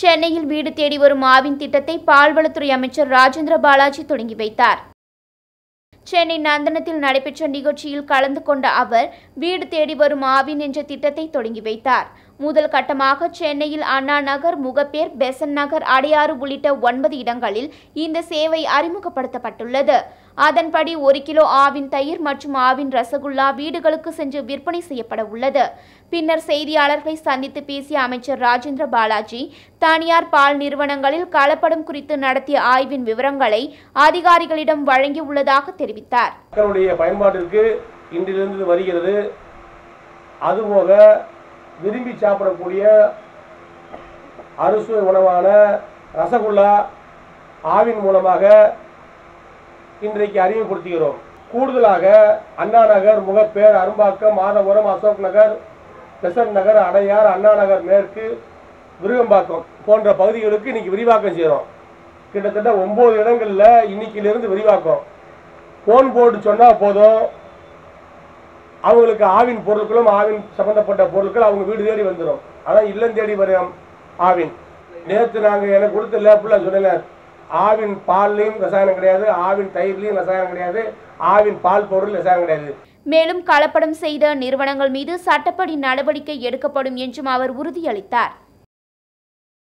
சென்னையில் வீடு தேடி வரும் ஆவின் திட்டத்தை பால்வளத்துறை அமைச்சர் ராஜேந்திர பாலாஜி தொடங்கி வைத்தார். சென்னை நந்தனத்தில் நடைபெற்ற நிகழ்ச்சியில் கலந்து கொண்ட அவர் வீடு தேடி வரும் ஆவின் என்ற திட்டத்தை தொடங்கி வைத்தார். முதல் கட்டமாக சென்னையில் அண்ணா நகர் முகப்பேர் பெசன் நகர் அடையாறு உள்ளிட்ட ஒன்பது இடங்களில் இந்த சேவை அறிமுகப்படுத்தப்பட்டுள்ளது. அதன்படி ஒரு கிலோ ஆவின் தயிர் மற்றும் ஆவின் ரசகுல்லா வீடுகளுக்கு சென்று விற்பனை செய்யப்பட உள்ளது. பின்னர் செய்தியாளர்களை சந்தித்து பேசிய அமைச்சர் ராஜேந்திர பாலாஜி தனியார் பால் நிறுவனங்களில் கலப்படம் குறித்து நடத்திய ஆய்வின் விவரங்களை அதிகாரிகளிடம் வழங்கியுள்ளதாக தெரிவித்தார். மக்களுடைய பயன்பாட்டிற்கு இன்றிலிருந்து வருகிறது. அதுபோக விரும்பி சாப்பிடக்கூடிய அறுசுவை உணவான ரசகுல்லா ஆவின் மூலமாக இன்றைக்கு அறிமுகப்படுத்துகிறோம். கூடுதலாக அண்ணா நகர் முகப்பேர் அரும்பாக்கம் மாதபுரம் அசோக் நகர் பெசன்ட் நகர் அடையார் அண்ணா நகர் மேற்கு விருகம்பாக்கம் போன்ற பகுதிகளுக்கு இன்னைக்கு விரிவாக்கம் செய்கிறோம். கிட்டத்தட்ட ஒம்பது இடங்களில் இன்னைக்கிலிருந்து விரிவாக்கம். ஃபோன் போட்டு சொன்னால் போதும். அவங்களுக்கு ஆவின் பொருட்களும் ஆவின் சம்பந்தப்பட்ட பொருட்கள் அவங்க வீடு தேடி வந்துடும் ஆனால் இல்லம் தேடி வரும் ஆவின். நேற்று நாங்கள் எனக்கு கொடுத்த லேப்பில் சொன்னேங்க. ஆவின் பால்லையும் ரசாயனம் கிடையாது ஆவின் தயிர்லையும் ரசாயனம் கிடையாது ஆவின் பால் பொருள் ரசாயனம் கிடையாது. மேலும் கலப்படம் செய்த நிறுவனங்கள் மீது சட்டப்படி நடவடிக்கை எடுக்கப்படும் என்றும் அவர் உறுதியளித்தார்.